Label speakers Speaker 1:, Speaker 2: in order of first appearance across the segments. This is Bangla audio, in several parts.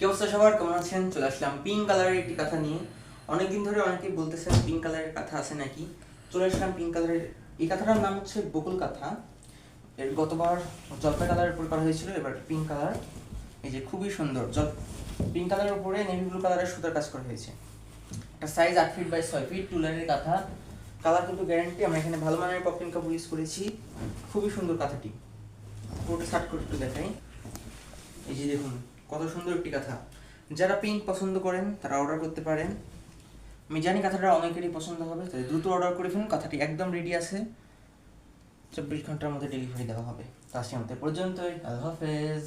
Speaker 1: কি অবস্থা সবার? কেমন আছেন? চলে আসলাম পিঙ্ক কালারের একটি কথা নিয়ে। অনেকদিন ধরে অনেকেই বলতেছেন পিঙ্ক কালারের কথা আছে নাকি? চলে আসলাম পিঙ্ক কালারের এই কথাটার নাম হচ্ছে বকুল কাঁথা। এর গতবার জলপাই কালারের উপর করা হয়েছিল, এবার পিঙ্ক কালার এই যে খুবই সুন্দর, জল পিঙ্ক কালারের উপরে নেভি ব্লু কালারের সুতার কাজ করা হয়েছে। একটা সাইজ আট ফিট বাই ছয় ফিট টুলারের কাঁথা। কালার কিন্তু গ্যারান্টি আমরা এখানে ভালো মানের পপিন কাপড় ইউজ করেছি। খুবই সুন্দর কাঁথাটি। পুরোটা শার্ট করে একটু দেখাই। এই যে দেখুন কত সুন্দর একটি কাঁথা। যারা পিঙ্ক পছন্দ করেন, তারা অর্ডার করতে পারেন। আমি জানি কাঁথাটা অনেকেরই পছন্দ হবে, তাই দ্রুত অর্ডার করে ফেলুন। কাঁথাটি একদম রেডি আছে। চব্বিশ ঘণ্টার মধ্যে ডেলিভারি দেওয়া হবে। তো আজকে আমাদের পর্যন্তই। আল্লাহ হাফেজ।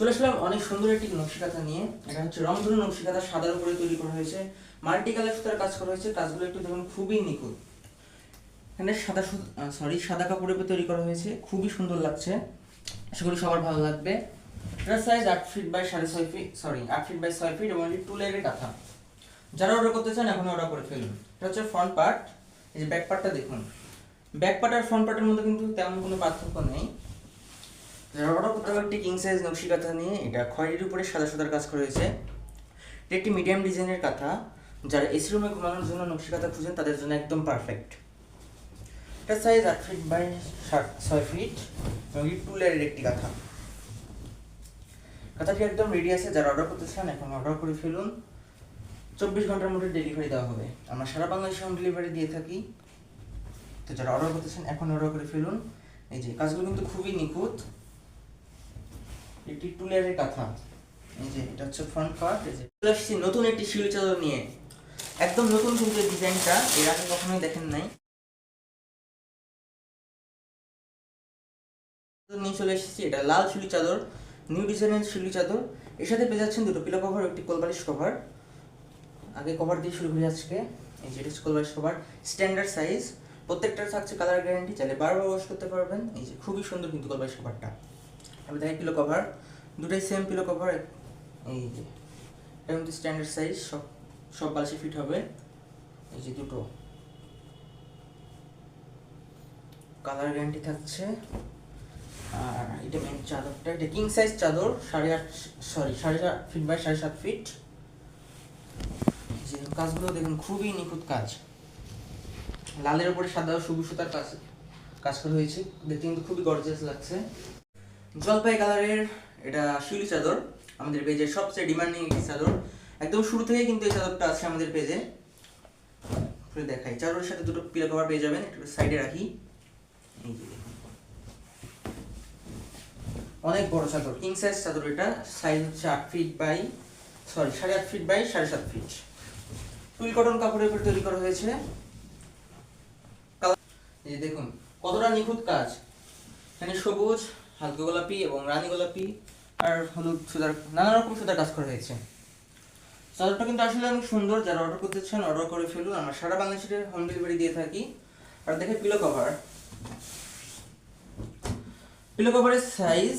Speaker 1: চলে আসলাম অনেক সুন্দর একটি নকশিকাঁথা নিয়ে। এটা হচ্ছে রংধনু নকশি কাঁথা সাদার উপরে তৈরি করা হয়েছে। মাল্টি কালার সুতার কাজ করা হয়েছে। কাজগুলো একটু দেখুন, খুবই নিখুঁত। এখানে সাদা সরি সাদা কাপড়ের তৈরি করা হয়েছে। খুবই সুন্দর লাগছে। আশা করি সবার ভালো লাগবে। এটার সাইজ আট ফিট বাই সাড়ে ছয় ফিট সরি আট ফিট বাই ছয় ফিট এবং টু লেয়ারের কাঁথা। যারা অর্ডার করতে চান এখন অর্ডার করে ফেলুন। এটা হচ্ছে ফ্রন্ট পার্ট এই যে ব্যাক পার্টটা দেখুন। ব্যাক পার্ট আর ফ্রন্ট পার্টের মধ্যে কিন্তু তেমন কোনো পার্থক্য নেই। যারা অর্ডার করতে হবে একটি কিং সাইজ নকশি কাঁথা নিয়ে, এটা খয়েরির উপরে সাদা সাদার কাজ করা হয়েছে। এটি একটি মিডিয়াম ডিজাইনের কাঁথা। যারা এসি রুমে ঘুমানোর জন্য নকশি কাঁথা খুঁজেন, তাদের জন্য একদম পারফেক্ট এটা সাইজ আট ফিট বাই ছয় ফিট এবং টু লেয়ারের একটি কাঁথা। কাঁথাটি একদম রেডি আছে, যারা অর্ডার করতে চান, এখন অর্ডার করে ফেলুন। চব্বিশ ঘণ্টার মধ্যে ডেলিভারি দেওয়া হবে। আমরা সারা বাংলাদেশে হোম ডেলিভারি দিয়ে থাকি। তো যারা অর্ডার করতে চান, এখন অর্ডার করে ফেলুন। এই যে, কাজগুলো কিন্তু খুবই নিখুঁত। একটি টু লেয়ারের কাঁথা। এই যে, এটা হচ্ছে ফ্রন্ট পার্ট এই যে, চলে নতুন একটি শিউলি চাদর নিয়ে। একদম নতুন কিন্তু ডিজাইনটা, এর আগে কখনোই দেখেন নাই। নিয়ে চলে এসেছি, এটা লাল শিউলি চাদর। নিউ ডিজাইনের শিউলি চাদর। এর সাথে পেয়ে যাচ্ছেন দুটো পিলো কভার একটি কোলবালিশ কভার আগে কভার দিয়ে শুরু করি আজকে। এই যে কোলবালিশ কভার স্ট্যান্ডার্ড সাইজ প্রত্যেকটার থাকছে কালার গ্যারান্টি চাইলে বারবার ওয়াশ করতে পারবেন। এই যে খুবই সুন্দর কিন্তু কোলবালিশ কভারটা আমি দেখি পিলো কভার দুটাই সেম পিলো কভার এই যে, এটা কিন্তু স্ট্যান্ডার্ড সাইজ সব সব বালিশে ফিট হবে। এই যে দুটো। কালার গ্যারান্টি থাকছে। আর এটা মেন চাদরটা, এটা কিং সাইজ চাদর, সাড়ে আট সরি সাড়ে আট ফিট বাই সাড়ে সাত ফিট যে কাজগুলো দেখুন, খুবই নিখুঁত কাজ। লালের উপরে সাদা সবুজ সুতার কাজ কাজ করা হয়েছে। দেখতে কিন্তু খুবই গর্জিয়াস লাগছে। জলপাই কালারের এটা শিউলি চাদর, আমাদের পেজের সবচেয়ে ডিমান্ডিং একটি চাদর। একদম শুরু থেকে কিন্তু এই চাদরটা আছে আমাদের পেজে। দেখাই। চাদরের সাথে দুটো পিলো কভার পেয়ে যাবেন, একটু সাইডে রাখি। এই যে দেখুন। অনেক বড় চাদর। কিং সাইজ চাদর এটা সাইজ হচ্ছে আট ফিট বাই সরি সাড়ে আট ফিট বাই সাড়ে সাত ফিট টুইল কটন কাপড়ের উপর তৈরি করা হয়েছে। এই দেখুন, কতটা নিখুঁত কাজ। এখানে সবুজ, হালকা গোলাপি এবং রানী গোলাপি আর হলুদ সুতার, নানা রকম সুতার কাজ করা হয়েছে। চাদরটা কিন্তু আসলে অনেক সুন্দর। যারা অর্ডার করতে চান অর্ডার করে ফেলুন। আমরা সারা বাংলাদেশে হোম ডেলিভারি দিয়ে থাকি। আর দেখে পিলো কভার পিলো কভারের সাইজ